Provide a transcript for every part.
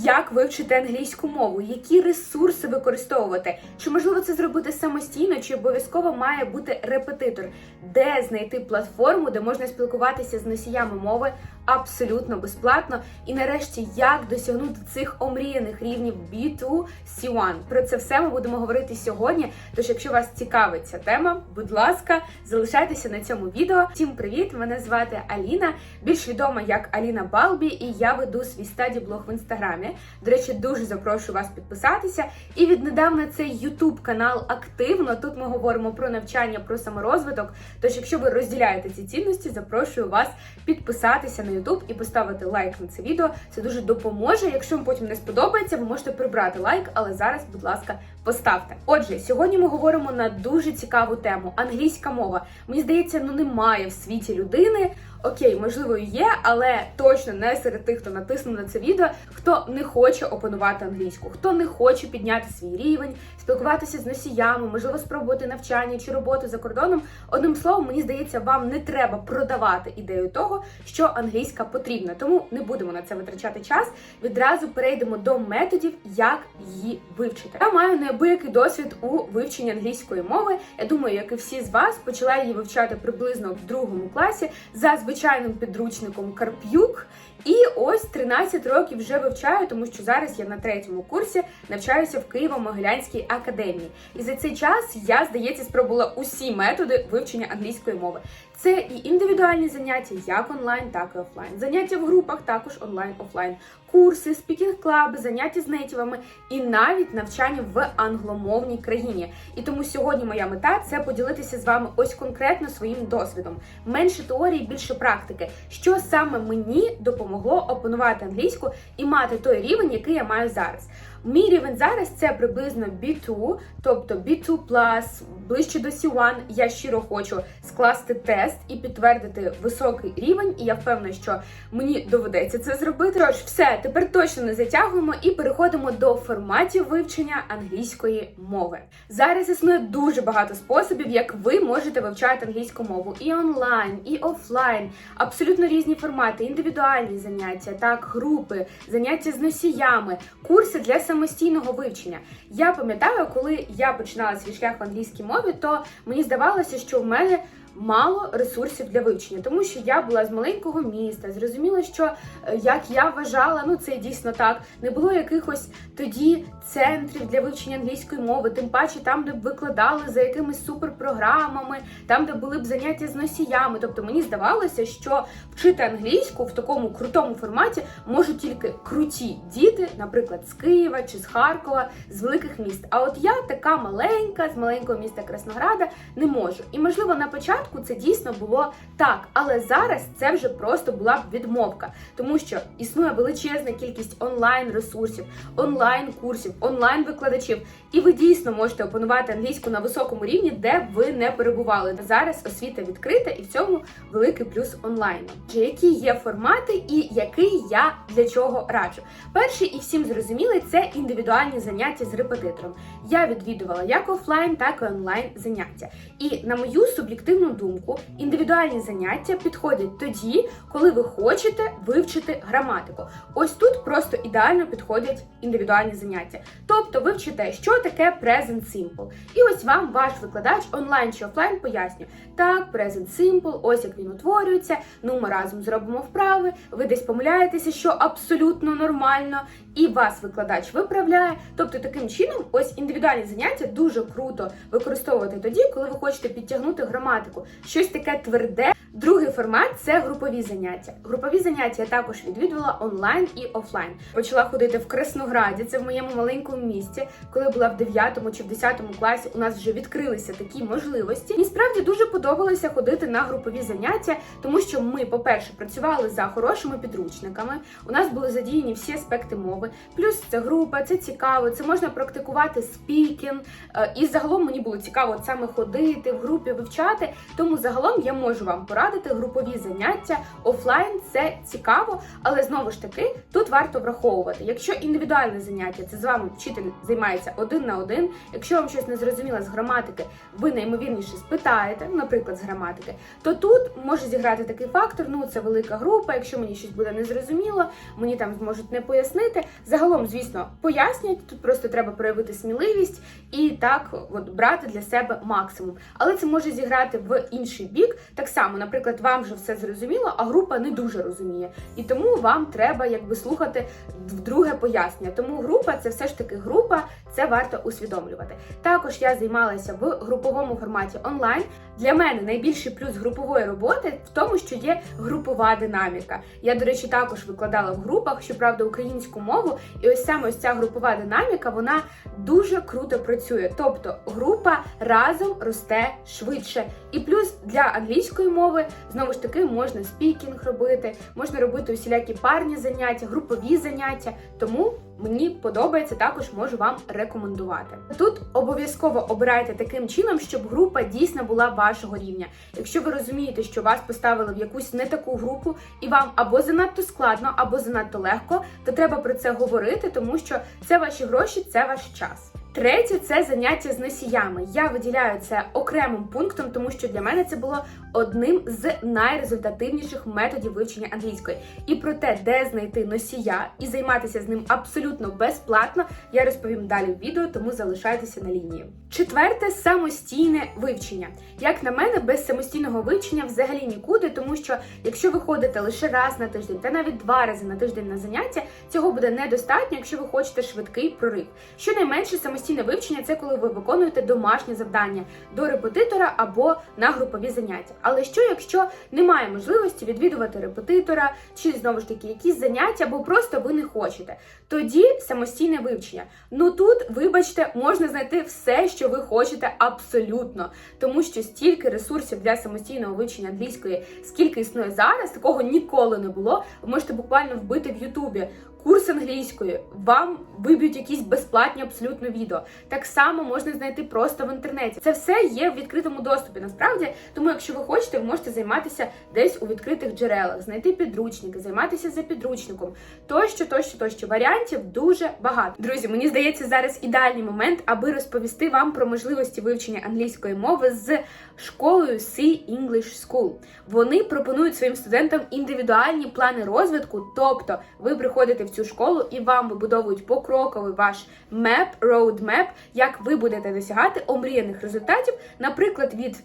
Як вивчити англійську мову, які ресурси використовувати? Чи можливо це зробити самостійно, чи обов'язково має бути репетитор? Де знайти платформу, де можна спілкуватися з носіями мови абсолютно безплатно? І нарешті, як досягнути цих омріяних рівнів B2 C1? Про це все ми будемо говорити сьогодні. Тож, якщо вас цікавить ця тема, будь ласка, залишайтеся на цьому відео. Всім привіт! Мене звати Аліна, більш відома як Аліна Балбі, і я веду свій стаді блог в інстаграмі. До речі, дуже запрошую вас підписатися. І віднедавна цей YouTube канал активно. Тут ми говоримо про навчання, про саморозвиток. Тож, якщо ви розділяєте ці цінності, запрошую вас підписатися на YouTube і поставити лайк на це відео. Це дуже допоможе. Якщо вам потім не сподобається, ви можете прибрати лайк, але зараз, будь ласка, поставте. Отже, сьогодні ми говоримо на дуже цікаву тему англійська мова. Мені здається, ну немає в світі людини. Окей, можливо, є, але точно не серед тих, хто натиснув на це відео, хто не хоче опанувати англійську, хто не хоче підняти свій рівень, спілкуватися з носіями, можливо, спробувати навчання чи роботу за кордоном. Одним словом, мені здається, вам не треба продавати ідею того, що англійська потрібна. Тому не будемо на це витрачати час. Відразу перейдемо до методів, як її вивчити. Я маю неабиякий досвід у вивченні англійської мови. Я думаю, як і всі з вас, почала її вивчати приблизно в другому класі за звичайним підручником Карп'юк. І ось 13 років вже вивчаю, тому що зараз я на третьому курсі навчаюся в Києво-Могилянській академії. І за цей час я, здається, спробувала усі методи вивчення англійської мови. Це і індивідуальні заняття, як онлайн, так і офлайн. Заняття в групах також онлайн, офлайн, курси, спікінг-клаби, заняття з нейтівами і навіть навчання в англомовній країні. І тому сьогодні моя мета це поділитися з вами ось конкретно своїм досвідом. Менше теорії, більше практики. Що саме мені допомогло опанувати англійську і мати той рівень, який я маю зараз. Мій рівень зараз це приблизно B2, тобто B2+, ближче до C1. Я щиро хочу скласти тест і підтвердити високий рівень, і я впевнена, що мені доведеться це зробити. Тож, все, тепер точно не затягуємо і переходимо до форматів вивчення англійської мови. Зараз існує дуже багато способів, як ви можете вивчати англійську мову і онлайн, і офлайн, абсолютно різні формати, індивідуальні заняття, так, групи, заняття з носіями, курси для самостійного вивчення. Я пам'ятаю, коли я починала свій шлях в англійській мові, то мені здавалося, що в мене мало ресурсів для вивчення, тому що я була з маленького міста. Зрозуміло, що е, як я вважала, ну це дійсно так. Не було якихось тоді центрів для вивчення англійської мови, тим паче там, де б викладали за якимись суперпрограмами, там, де були б заняття з носіями. Тобто мені здавалося, що вчити англійську в такому крутому форматі можуть тільки круті діти, наприклад, з Києва чи з Харкова, з великих міст. А от я така маленька, з маленького міста Краснограда, не можу. І можливо на початку це дійсно було так, але зараз це вже просто була б відмовка, тому що існує величезна кількість онлайн ресурсів, онлайн курсів, онлайн викладачів, і ви дійсно можете опанувати англійську на високому рівні, де б ви не перебували. Зараз освіта відкрита, і в цьому великий плюс онлайну. Які є формати, і який я для чого раджу? Перший і всім зрозумілий це індивідуальні заняття з репетитором. Я відвідувала як офлайн, так і онлайн заняття. І на мою суб'єктивну думку, індивідуальні заняття підходять тоді, коли ви хочете вивчити граматику. Ось тут просто ідеально підходять індивідуальні заняття. Тобто ви вчите, що таке present simple. І ось вам ваш викладач онлайн чи офлайн пояснює. Так, present simple, ось як він утворюється. Ну, ми разом зробимо вправи. Ви десь помиляєтеся, що абсолютно нормально, і вас викладач виправляє. Тобто, таким чином, ось індивідуальні заняття дуже круто використовувати тоді, коли ви хочете підтягнути граматику, щось таке тверде. Другий формат це групові заняття. Групові заняття я також відвідувала онлайн і офлайн. Почала ходити в Краснограді, це в моєму маленькому місті. Коли була в 9 чи в 10 класі, у нас вже відкрилися такі можливості. Мені справді дуже подобалося ходити на групові заняття, тому що ми, по-перше, працювали за хорошими підручниками. У нас були задіяні всі аспекти мови. Плюс це група, це цікаво, це можна практикувати спікінг. Е, І загалом мені було цікаво саме ходити в групі, вивчати. Тому загалом я можу вам порадити порадити групові заняття офлайн це цікаво, але знову ж таки тут варто враховувати. Якщо індивідуальне заняття, це з вами вчитель займається один на один. Якщо вам щось не зрозуміло з граматики, ви найімовірніше спитаєте, наприклад, з граматики, то тут може зіграти такий фактор. Ну це велика група. Якщо мені щось буде незрозуміло, мені там зможуть не пояснити. Загалом, звісно, пояснять. Тут просто треба проявити сміливість і так от брати для себе максимум. Але це може зіграти в інший бік. Так само, наприклад, вам вже все зрозуміло, а група не дуже розуміє. І тому вам треба якби слухати вдруге пояснення. Тому група це все ж таки група, це варто усвідомлювати. Також я займалася в груповому форматі онлайн. Для мене найбільший плюс групової роботи в тому, що є групова динаміка. Я, до речі, також викладала в групах, щоправда, українську мову, і ось саме ось ця групова динаміка вона дуже круто працює. Тобто група разом росте швидше. І плюс для англійської мови знову ж таки можна спікінг робити, можна робити усілякі парні заняття, групові заняття. Тому мені подобається, також можу вам рекомендувати. Тут обов'язково обирайте таким чином, щоб група дійсно була вашого рівня. Якщо ви розумієте, що вас поставили в якусь не таку групу, і вам або занадто складно, або занадто легко, то треба про це говорити, тому що це ваші гроші, це ваш час. Третє це заняття з носіями. Я виділяю це окремим пунктом, тому що для мене це було одним з найрезультативніших методів вивчення англійської. І про те, де знайти носія і займатися з ним абсолютно безплатно, я розповім далі в відео, тому залишайтеся на лінії. Четверте самостійне вивчення. Як на мене, без самостійного вивчення взагалі нікуди, тому що якщо ви ходите лише раз на тиждень та навіть два рази на тиждень на заняття, цього буде недостатньо, якщо ви хочете швидкий прорив. Щонайменше самостійне вивчення це коли ви виконуєте домашнє завдання до репетитора або на групові заняття. Але що, якщо немає можливості відвідувати репетитора, чи знову ж таки якісь заняття, або просто ви не хочете? Тоді самостійне вивчення. Ну тут, вибачте, можна знайти все, що ви хочете абсолютно, тому що стільки ресурсів для самостійного вивчення англійської, скільки існує зараз, такого ніколи не було. Ви можете буквально вбити в Ютубі. Курс англійської вам виб'ють якісь безплатні абсолютно відео. Так само можна знайти просто в інтернеті. Це все є в відкритому доступі. Насправді, тому якщо ви хочете, ви можете займатися десь у відкритих джерелах, знайти підручники, займатися за підручником, тощо, тощо, тощо. Варіантів дуже багато. Друзі, мені здається, зараз ідеальний момент, аби розповісти вам про можливості вивчення англійської мови з школою C English School. Вони пропонують своїм студентам індивідуальні плани розвитку, тобто ви приходите в цю школу і вам вибудовують покроковий ваш меп, roadmap, як ви будете досягати омріяних результатів, наприклад, від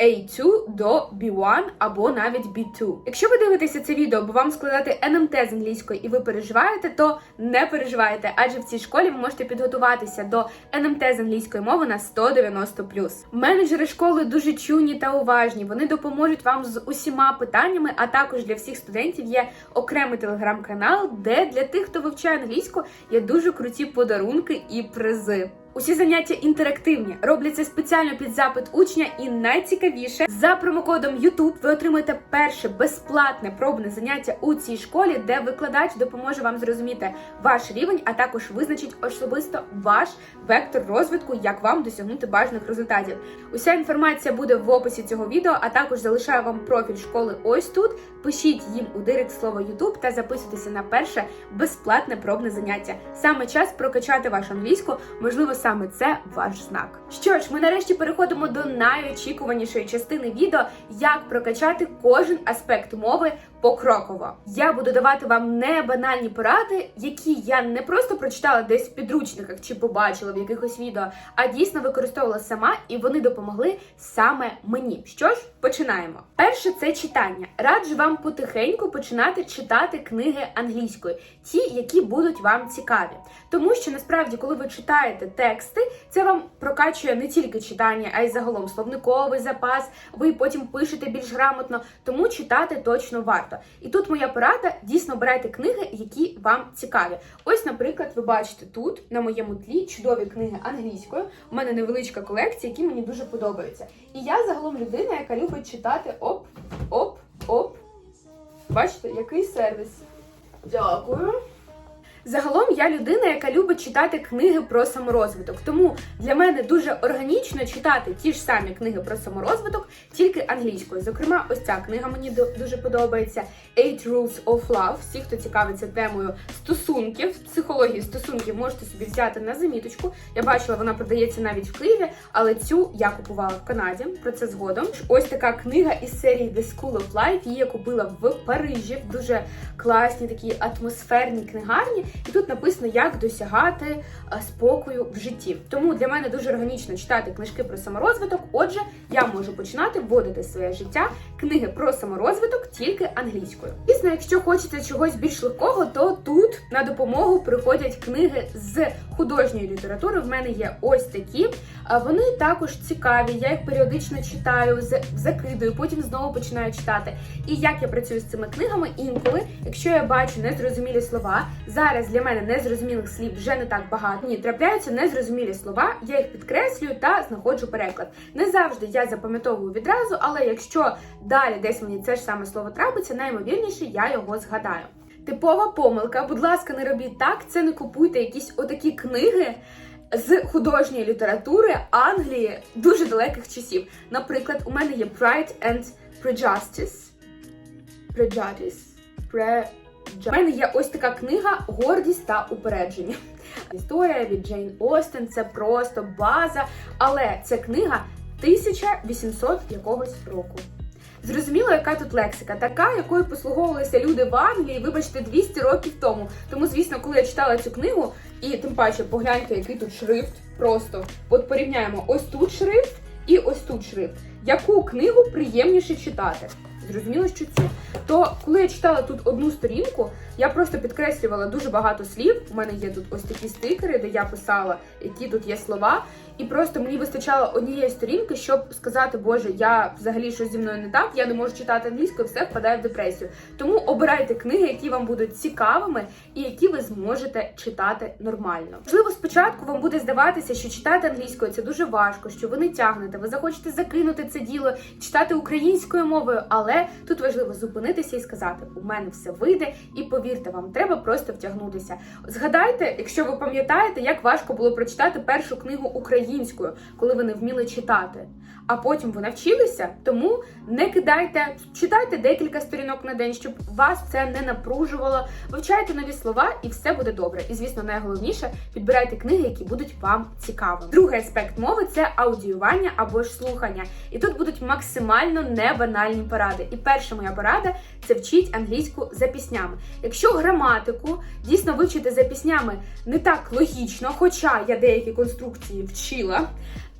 A2 до B1 або навіть B2. Якщо ви дивитеся це відео, бо вам складати НМТ з англійської і ви переживаєте, то не переживайте, адже в цій школі ви можете підготуватися до НМТ з англійської мови на 190+. Менеджери школи дуже чуйні та уважні. Вони допоможуть вам з усіма питаннями, а також для всіх студентів є окремий телеграм-канал, де для тих, хто вивчає англійську, є дуже круті подарунки і призи. Усі заняття інтерактивні, робляться спеціально під запит учня, і найцікавіше за промокодом YouTube ви отримаєте перше безплатне пробне заняття у цій школі, де викладач допоможе вам зрозуміти ваш рівень, а також визначить особисто ваш вектор розвитку, як вам досягнути бажаних результатів. Уся інформація буде в описі цього відео, а також залишаю вам профіль школи ось тут. Пишіть їм у директ слово YouTube та записуйтеся на перше безплатне пробне заняття. Саме час прокачати вашу англійську, можливо, саме це ваш знак. Що ж, ми нарешті переходимо до найочікуванішої частини відео, як прокачати кожен аспект мови покроково. Я буду давати вам не банальні поради, які я не просто прочитала десь в підручниках чи побачила в якихось відео, а дійсно використовувала сама, і вони допомогли саме мені. Що ж, починаємо. Перше це читання. Раджу вам потихеньку починати читати книги англійською, ті, які будуть вам цікаві. Тому що насправді, коли ви читаєте тексти, це вам прокачує не тільки читання, а й загалом словниковий запас. Ви потім пишете більш грамотно, тому читати точно варто. І тут моя порада: дійсно обирайте книги, які вам цікаві. Ось, наприклад, ви бачите тут на моєму тлі чудові книги англійською. У мене невеличка колекція, які мені дуже подобаються. І я загалом людина, яка любить читати оп, оп, оп. Бачите, який сервіс. Дякую. Загалом я людина, яка любить читати книги про саморозвиток. Тому для мене дуже органічно читати ті ж самі книги про саморозвиток, тільки англійською. Зокрема, ось ця книга мені дуже подобається Eight Rules of Love. Всі, хто цікавиться темою стосунків, психології стосунків, можете собі взяти на заміточку. Я бачила, вона продається навіть в Києві, але цю я купувала в Канаді. Про це згодом. Ось така книга із серії The School of Life. Її я купила в Парижі в дуже класній такій атмосферній книгарні. І тут написано, як досягати е, спокою в житті. Тому для мене дуже органічно читати книжки про саморозвиток. Отже, я можу починати вводити своє життя книги про саморозвиток тільки англійською. Звісно, якщо хочеться чогось більш легкого, то тут на допомогу приходять книги з художньої літератури. В мене є ось такі. Вони також цікаві. Я їх періодично читаю, закидую, потім знову починаю читати. І як я працюю з цими книгами, інколи, якщо я бачу незрозумілі слова, зараз для мене незрозумілих слів вже не так багато. Ні, трапляються незрозумілі слова, я їх підкреслюю та знаходжу переклад. Не завжди я запам'ятовую відразу, але якщо далі десь мені це ж саме слово трапиться, найімовірніше я його згадаю. Типова помилка, будь ласка, не робіть так. Це не купуйте якісь отакі книги з художньої літератури Англії дуже далеких часів. Наприклад, у мене є Pride and Prejudice. Prejudice. Pre... У мене є ось така книга Гордість та упередження. Історія від Джейн Остен це просто база, але це книга 1800 якогось року. Зрозуміло, яка тут лексика, така, якою послуговувалися люди в Англії, вибачте, 200 років тому. Тому, звісно, коли я читала цю книгу, і тим паче погляньте, який тут шрифт. Просто от порівняємо ось тут шрифт і ось тут шрифт. Яку книгу приємніше читати? Зрозуміло, що цю. То коли я читала тут одну сторінку, я просто підкреслювала дуже багато слів. У мене є тут ось такі стикери, де я писала, які тут є слова. І просто мені вистачало однієї сторінки, щоб сказати, Боже, я взагалі щось зі мною не так, я не можу читати англійською, все впадає в депресію. Тому обирайте книги, які вам будуть цікавими і які ви зможете читати нормально. Можливо, спочатку вам буде здаватися, що читати англійською це дуже важко, що ви не тягнете, ви захочете закинути це діло, читати українською мовою, але тут важливо зупинитися і сказати: у мене все вийде, і повірте, вам треба просто втягнутися. Згадайте, якщо ви пам'ятаєте, як важко було прочитати першу книгу українською, коли ви не вміли читати. А потім ви навчилися, тому не кидайте, читайте декілька сторінок на день, щоб вас це не напружувало. Вивчайте нові слова, і все буде добре. І звісно, найголовніше підбирайте книги, які будуть вам цікавими. Другий аспект мови це аудіювання або ж слухання. І тут будуть максимально небанальні поради. І перша моя порада це вчіть англійську за піснями. Якщо граматику дійсно вивчити за піснями не так логічно, хоча я деякі конструкції вчила.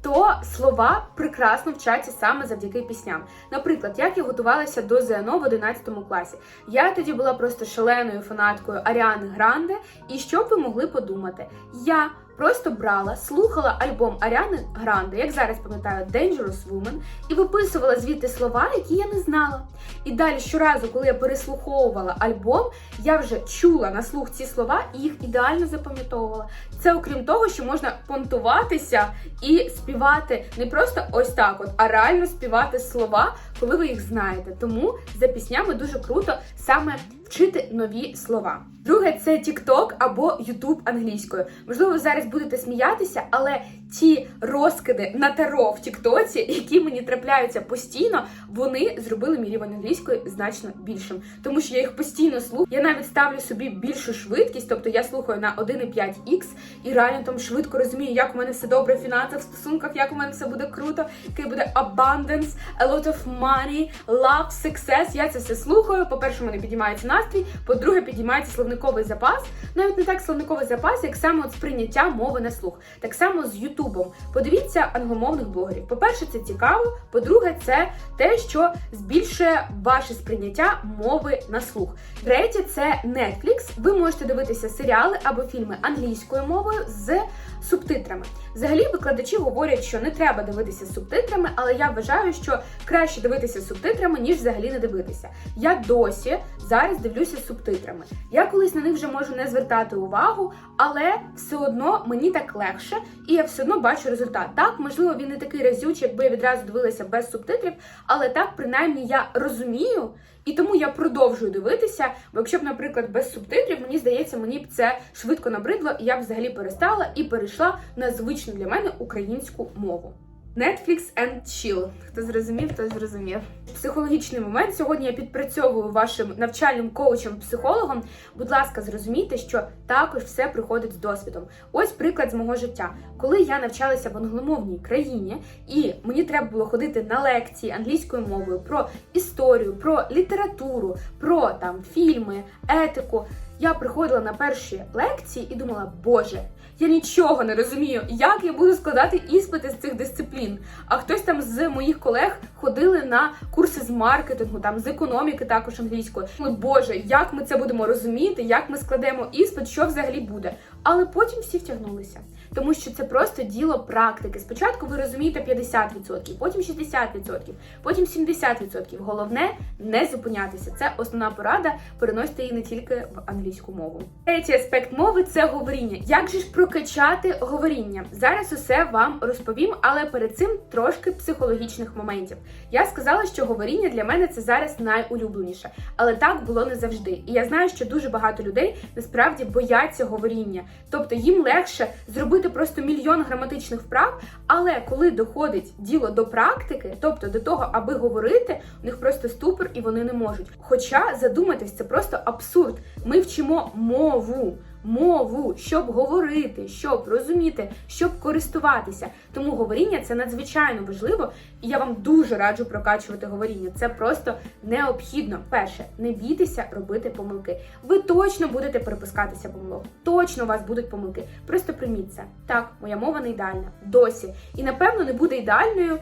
То слова прекрасно вчаться саме завдяки пісням. Наприклад, як я готувалася до ЗНО в 11 класі. Я тоді була просто шаленою фанаткою Аріани Гранде. І що б ви могли подумати? Я просто брала, слухала альбом Аріани Гранде, як зараз пам'ятаю, Dangerous Woman, і виписувала звідти слова, які я не знала. І далі щоразу, коли я переслуховувала альбом, я вже чула на слух ці слова і їх ідеально запам'ятовувала. Це окрім того, що можна понтуватися і співати не просто ось так, от, а реально співати слова, коли ви їх знаєте. Тому за піснями дуже круто саме вчити нові слова. Друге, це TikTok або YouTube англійською. Можливо, ви зараз будете сміятися, але ті розкиди на таро в Тіктоці, які мені трапляються постійно, вони зробили мій рівень англійської значно більшим, тому що я їх постійно слухаю. Я навіть ставлю собі більшу швидкість, тобто я слухаю на 1,5x і реально там швидко розумію, як у мене все добре в фінансах, в стосунках, як у мене все буде круто, який буде abundance, a lot of money, love, success. Я це все слухаю. По-перше, мене підіймається настрій. По-друге, підіймається словниковий запас. Навіть не так словниковий запас, як саме от сприйняття мови на слух. Так само з Ютубом. Подивіться англомовних блогерів. По-перше, це цікаво. По-друге, це те, що збільшує ваше сприйняття мови на слух. Третє це Netflix. Ви можете дивитися серіали або фільми англійською мовою з субтитрами. Взагалі, викладачі говорять, що не треба дивитися субтитрами, але я вважаю, що краще дивитися субтитрами, ніж взагалі не дивитися. Я досі зараз дивлюся субтитрами. Я колись на них вже можу не звертати увагу, але все одно мені так легше, і я все одно бачу результат. Так, можливо, він не такий разючий, якби я відразу дивилася без субтитрів, але так, принаймні, я розумію. І тому я продовжую дивитися, бо якщо б, наприклад, без субтитрів, мені здається, мені б це швидко набридло, і я б взагалі перестала і перейшла на звичну для мене українську мову. Netflix and chill. Хто зрозумів, той зрозумів. Психологічний момент. Сьогодні я підпрацьовую вашим навчальним коучем, психологом. Будь ласка, зрозумійте, що також все приходить з досвідом. Ось приклад з мого життя. Коли я навчалася в англомовній країні, і мені треба було ходити на лекції англійською мовою про історію, про літературу, про там фільми, етику. Я приходила на перші лекції і думала, боже, я нічого не розумію, як я буду складати іспити з цих дисциплін. А хтось там з моїх колег ходили на курси з маркетингу, там з економіки, також англійської. Боже, як ми це будемо розуміти, як ми складемо іспит, що взагалі буде. Але потім всі втягнулися, тому що це просто діло практики. Спочатку ви розумієте 50%, потім 60%, потім 70%. Головне не зупинятися. Це основна порада. Переносити її не тільки в англійську мову. Третій аспект мови це говоріння. Як же ж прокачати говоріння? Зараз усе вам розповім, але перед цим трошки психологічних моментів. Я сказала, що говоріння для мене це зараз найулюбленіше, але так було не завжди. І я знаю, що дуже багато людей насправді бояться говоріння, тобто їм легше зробити просто мільйон граматичних вправ. Але коли доходить діло до практики, тобто до того, аби говорити, у них просто ступор і вони не можуть. Хоча задуматись, це просто абсурд. Ми вчимо мову. Мову, щоб говорити, щоб розуміти, щоб користуватися. Тому говоріння це надзвичайно важливо, і я вам дуже раджу прокачувати говоріння. Це просто необхідно. Перше, не бійтеся робити помилки. Ви точно будете перепускатися помилок. Точно у вас будуть помилки. Просто прийміть це. Так, моя мова не ідеальна. Досі. І напевно не буде ідеальною.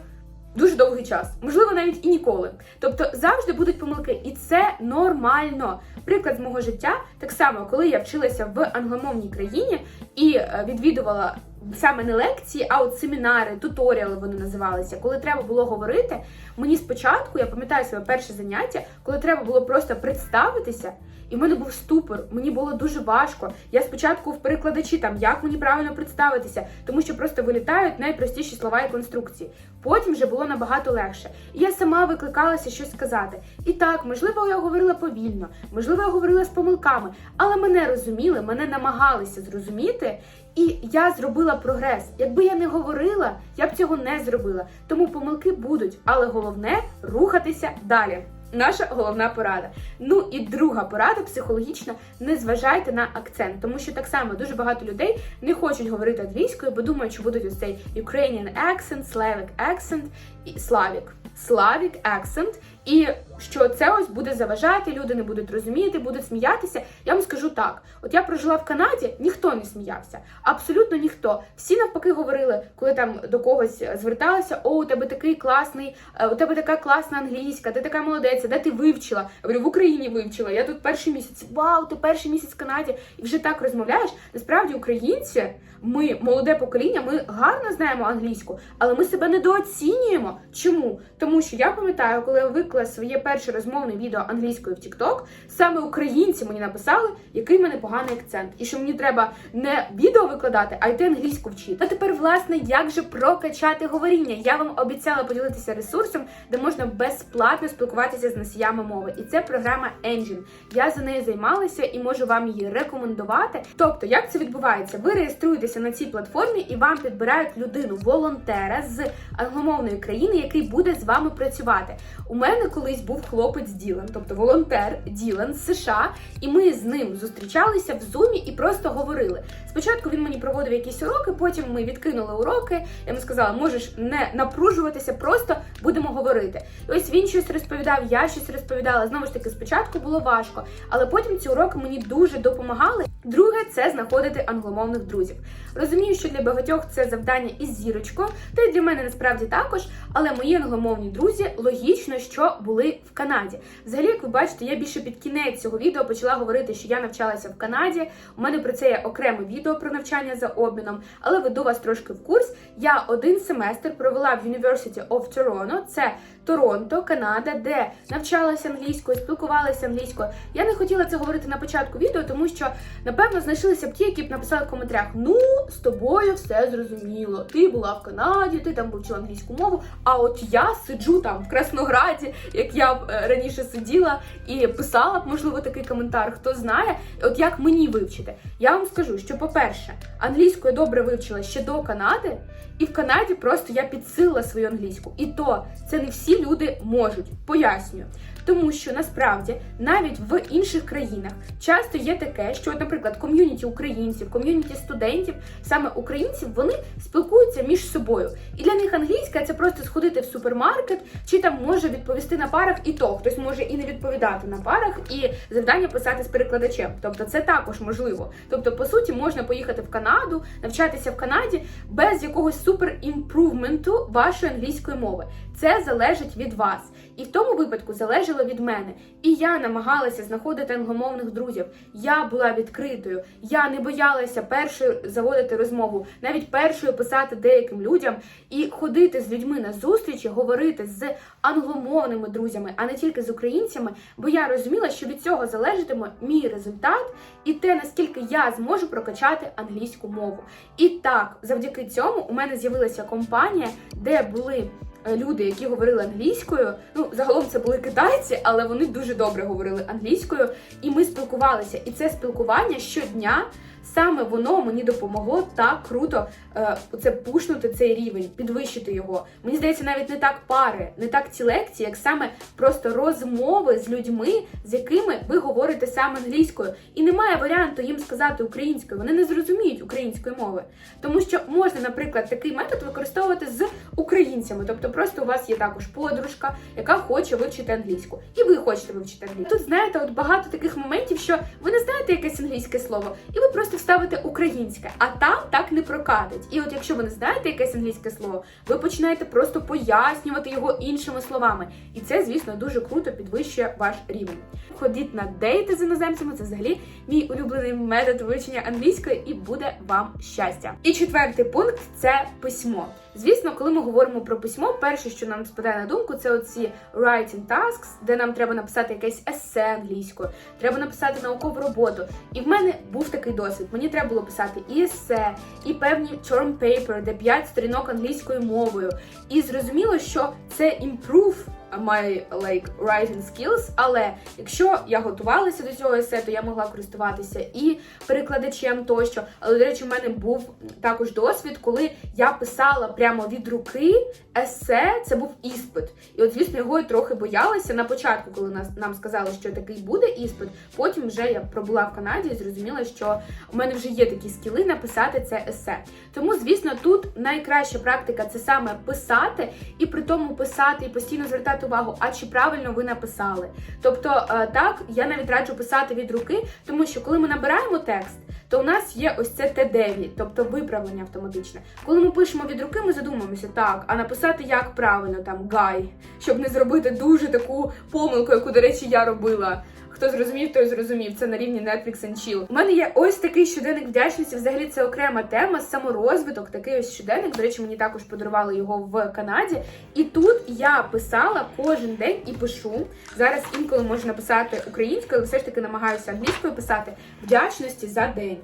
Дуже довгий час, можливо, навіть і ніколи. Тобто завжди будуть помилки, і це нормально. Приклад з мого життя так само, коли я вчилася в англомовній країні і е, відвідувала саме не лекції, а от семінари, туторіали вони називалися. Коли треба було говорити, мені спочатку, я пам'ятаю своє перше заняття, коли треба було просто представитися. І в мене був ступор, мені було дуже важко. Я спочатку в перекладачі там, як мені правильно представитися, тому що просто вилітають найпростіші слова і конструкції. Потім вже було набагато легше. І я сама викликалася щось сказати. І так, можливо, я говорила повільно, можливо, я говорила з помилками, але мене розуміли, мене намагалися зрозуміти. І я зробила прогрес. Якби я не говорила, я б цього не зробила. Тому помилки будуть, але головне рухатися далі. Наша головна порада. Ну і друга порада психологічна: не зважайте на акцент, тому що так само дуже багато людей не хочуть говорити англійською, бо думають, що будуть ось цей Ukrainian accent, Slavic accent і Slavic. Slavic accent, і що це ось буде заважати, люди не будуть розуміти, будуть сміятися. Я вам скажу так: от я прожила в Канаді, ніхто не сміявся, абсолютно ніхто. Всі навпаки говорили, коли там до когось зверталися: о, у тебе такий класний, е, у тебе така класна англійська, ти така молодець, де ти вивчила? Я говорю, в Україні вивчила. Я тут перший місяць. Вау, ти перший місяць в Канаді, і вже так розмовляєш. Насправді, українці, ми молоде покоління, ми гарно знаємо англійську, але ми себе недооцінюємо. Чому? Тому що я пам'ятаю, коли я виклала своє перше розмовне відео англійською в TikTok, саме українці мені написали, який в мене поганий акцент, і що мені треба не відео викладати, а йти англійську вчити. А тепер, власне, як же прокачати говоріння? Я вам обіцяла поділитися ресурсом, де можна безплатно спілкуватися з носіями мови. І це програма Engine. Я за нею займалася і можу вам її рекомендувати. Тобто, як це відбувається? Ви реєструєтеся на цій платформі і вам підбирають людину, волонтера з англомовної країни, який буде з вами працювати. У мене колись був хлопець Ділан, тобто волонтер Ділан з США, і ми з ним зустрічалися в зумі і просто говорили. Спочатку він мені проводив якісь уроки, потім ми відкинули уроки. Я йому сказала, можеш не напружуватися, просто будемо говорити. І ось він щось розповідав, я щось розповідала. Знову ж таки, спочатку було важко, але потім ці уроки мені дуже допомагали. Друге це знаходити англомовних друзів. Розумію, що для багатьох це завдання із зірочкою, та й для мене насправді також. Але мої англомовні друзі логічно, що були в Канаді. Взагалі, як ви бачите, я більше під кінець цього відео почала говорити, що я навчалася в Канаді. У мене про це є окреме відео про навчання за обміном, але веду вас трошки в курс. Я один семестр провела в University of Toronto, це Торонто, Канада, де навчалася англійською, спілкувалася англійською. Я не хотіла це говорити на початку відео, тому що напевно знайшлися б ті, які б написали в коментарях: Ну, з тобою все зрозуміло. Ти була в Канаді, ти там вивчила англійську мову. А от я сиджу там в Краснограді, як я б е, раніше сиділа і писала б, можливо, такий коментар. Хто знає, от як мені вивчити? Я вам скажу, що по-перше, англійську я добре вивчила ще до Канади, і в Канаді просто я підсилила свою англійську. І то це не всі люди можуть. Пояснюю. Тому що насправді навіть в інших країнах часто є таке, що, наприклад, ком'юніті українців, ком'юніті студентів, саме українців, вони спілкуються між собою. І для них англійська це просто сходити в супермаркет, чи там може відповісти на парах, і то хтось може і не відповідати на парах, і завдання писати з перекладачем. Тобто це також можливо. Тобто, по суті, можна поїхати в Канаду, навчатися в Канаді без якогось супер імпрувменту вашої англійської мови. Це залежить від вас. І в тому випадку залежало від мене. І я намагалася знаходити англомовних друзів. Я була відкритою. Я не боялася першою заводити розмову, навіть першою писати деяким людям і ходити з людьми на зустрічі, говорити з англомовними друзями, а не тільки з українцями. Бо я розуміла, що від цього залежатиме мій результат і те, наскільки я зможу прокачати англійську мову. І так, завдяки цьому у мене з'явилася компанія, де були люди, які говорили англійською. Ну, загалом це були китайці, але вони дуже добре говорили англійською. І ми спілкувалися. І це спілкування щодня. Саме воно мені допомогло так круто е, це пушнути цей рівень, підвищити його. Мені здається, навіть не так пари, не так ці лекції, як саме просто розмови з людьми, з якими ви говорите саме англійською. І немає варіанту їм сказати українською. Вони не зрозуміють української мови. Тому що можна, наприклад, такий метод використовувати з українцями. Тобто, просто у вас є також подружка, яка хоче вивчити англійську, і ви хочете вивчити англійську. Тут знаєте, от багато таких моментів, що ви не знаєте якесь англійське слово, і ви просто вставите українське, а там так не прокатить. І от якщо ви не знаєте якесь англійське слово, ви починаєте просто пояснювати його іншими словами. І це, звісно, дуже круто підвищує ваш рівень. Ходіть на дейти з іноземцями, це взагалі мій улюблений метод вивчення англійської, і буде вам щастя. І четвертий пункт це письмо. Звісно, коли ми говоримо про письмо, перше, що нам спадає на думку, це оці writing tasks, де нам треба написати якесь есе англійською, треба написати наукову роботу. І в мене був такий досвід. Мені треба було писати і есе, і певні term paper, де 5 сторінок англійською мовою. І зрозуміло, що це improve my like writing skills, але якщо я готувалася до цього есе, то я могла користуватися і перекладачем тощо. Але, до речі, в мене був також досвід, коли я писала прямо від руки есе, це був іспит. І от, звісно, його я трохи боялася на початку, коли нас нам сказали, що такий буде іспит. Потім вже я пробула в Канаді і зрозуміла, що у мене вже є такі скіли написати це есе. Тому, звісно, тут найкраща практика це саме писати, і при тому писати і постійно звертати увагу, а чи правильно ви написали. Тобто, е, так, я навіть раджу писати від руки, тому що коли ми набираємо текст, то у нас є ось це Т9, тобто виправлення автоматичне. Коли ми пишемо від руки, ми задумуємося, так, а написати як правильно, там гай, щоб не зробити дуже таку помилку, яку, до речі, я робила. Хто зрозумів, той зрозумів. Це на рівні Netflix and Chill. У мене є ось такий щоденник вдячності. Взагалі це окрема тема, саморозвиток. Такий ось щоденник. До речі, мені також подарували його в Канаді. І тут я писала кожен день і пишу. Зараз інколи можу написати українською, але все ж таки намагаюся англійською писати вдячності за день.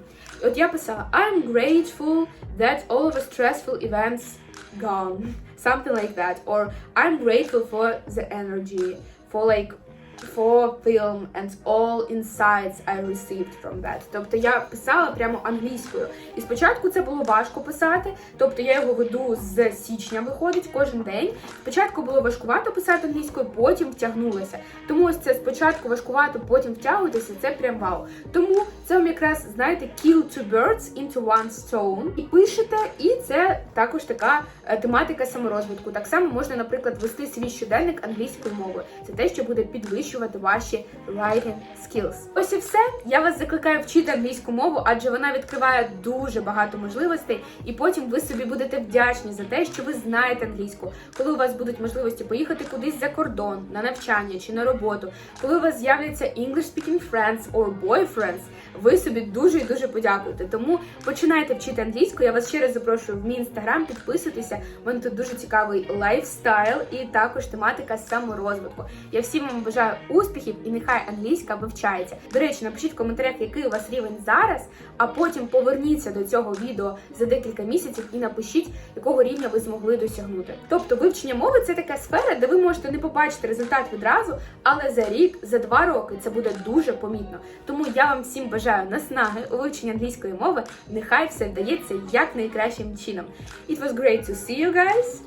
І от я писала I'm grateful that all the stressful events gone. Something like that. Or I'm grateful for the energy, for like for film and all insights I received from that. Тобто я писала прямо англійською. І спочатку це було важко писати, тобто я його веду з січня, виходить кожен день. Спочатку було важкувато писати англійською, потім втягнулася. Тому ось це спочатку важкувато, потім втягуватися, це прям вау. Тому це вам якраз, знаєте, kill two birds into one stone. І пишете, і це також така е, тематика саморозвитку. Так само можна, наприклад, вести свій щоденник англійською мовою. Це те, що буде підвищувати ваші writing skills. Ось і все. Я вас закликаю вчити англійську мову, адже вона відкриває дуже багато можливостей, і потім ви собі будете вдячні за те, що ви знаєте англійську, коли у вас будуть можливості поїхати кудись за кордон на навчання чи на роботу, коли у вас з'являться English speaking friends or boyfriends, ви собі дуже і дуже подякуєте. Тому починайте вчити англійську. Я вас ще раз запрошую в мій інстаграм, підписуйтеся. У мене тут дуже цікавий лайфстайл і також тематика саморозвитку. Я всім вам бажаю успіхів і нехай англійська вивчається. До речі, напишіть в коментарях, який у вас рівень зараз, а потім поверніться до цього відео за декілька місяців і напишіть, якого рівня ви змогли досягнути. Тобто, вивчення мови це така сфера, де ви можете не побачити результат відразу, але за рік, за два роки це буде дуже помітно. Тому я вам всім бажаю наснаги у вивченні англійської мови. Нехай все вдається як найкращим чином. It was great to see you guys.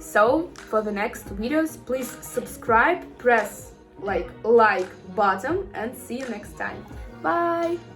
So for the next videos, please subscribe, press like like button, and see you next time. Bye.